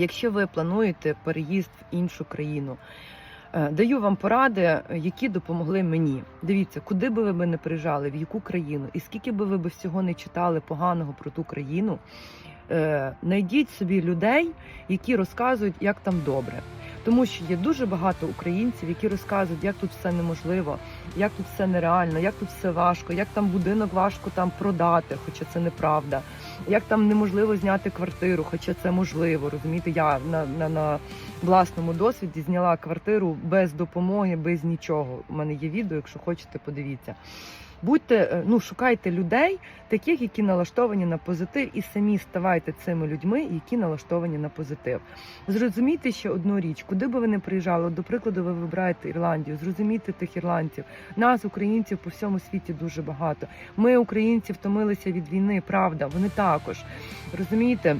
Якщо ви плануєте переїзд в іншу країну, е, даю вам поради, які допомогли мені. Дивіться, куди би ви не приїжджали, в яку країну, і скільки би ви всього не читали поганого про ту країну. е, Найдіть собі людей, які розказують, як там добре. Тому що є дуже багато українців, які розказують, як тут все неможливо, як тут все нереально, як тут все важко, як там будинок важко там продати, хоча це неправда, як там неможливо зняти квартиру, хоча це можливо. Розумієте, я на, на, на власному досвіді зняла квартиру без допомоги, без нічого. У мене є відео, якщо хочете, подивіться. Будьте, е, ну шукайте людей, таких, які налаштовані на позитив, і самі ставайте цими людьми, які налаштовані на позитив. Зрозумійте ще одну річ, куди би ви не приїжджали, до прикладу, ви вибираєте Ірландію, зрозумійте тих ірландців. Нас, українців, по всьому світі дуже багато. Ми, українці, втомилися від війни, правда, вони також. Розумієте?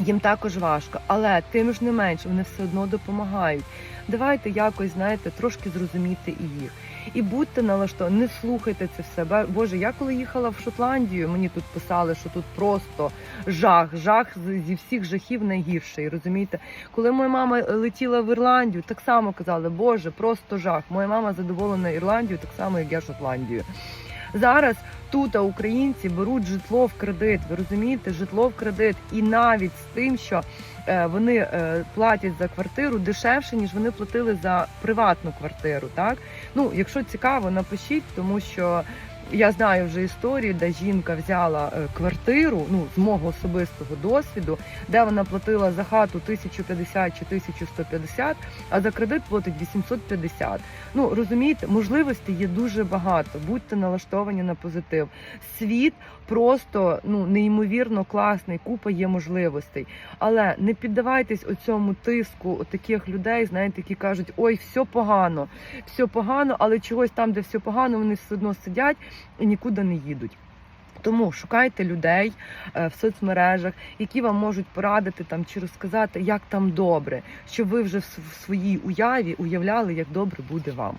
Їм також важко, але тим ж не менш вони все одно допомагають. Давайте якось, знаєте, трошки зрозуміти і їх. І будьте налаштовані, не слухайте це все. Боже, я коли їхала в Шотландію, мені тут писали, що тут просто жах, жах зі всіх жахів найгірший. Розумієте, коли моя мама летіла в Ірландію, так само казали, Боже, просто жах. Моя мама задоволена Ірландією, так само як я Шотландією. Зараз тут українці беруть житло в кредит. Ви розумієте, житло в кредит, і навіть з тим, що е, вони е, платять за квартиру дешевше, ніж вони платили за приватну квартиру. Так ну, якщо цікаво, напишіть, тому що. Я знаю вже історію, де жінка взяла е, квартиру, ну з мого особистого досвіду, де вона платила за хату 1050 чи 1150, а за кредит платить 850. Ну розумієте, можливостей є дуже багато. Будьте налаштовані на позитив. Світ просто ну неймовірно класний, купа є можливостей. Але не піддавайтесь оцьому тиску таких людей, знаєте, які кажуть, ой, все погано, все погано, але чогось там, де все погано, вони все одно сидять і нікуди не їдуть. Тому шукайте людей е, в соцмережах, які вам можуть порадити там чи розказати, як там добре, щоб ви вже в своїй уяві уявляли, як добре буде вам.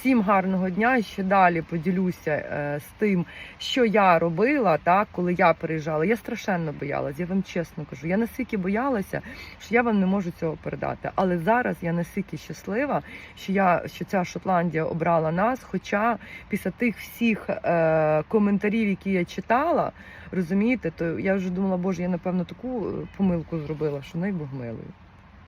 Всім гарного дня і ще далі поділюся е, з тим, що я робила, так, коли я переїжджала. Я страшенно боялась, я вам чесно кажу. Я настільки боялася, що я вам не можу цього передати. Але зараз я настільки щаслива, що я що ця Шотландія обрала нас. Хоча після тих всіх е, коментарів, які я читала, розумієте, то я вже думала, боже, я напевно таку е, помилку зробила, що най Бог милує.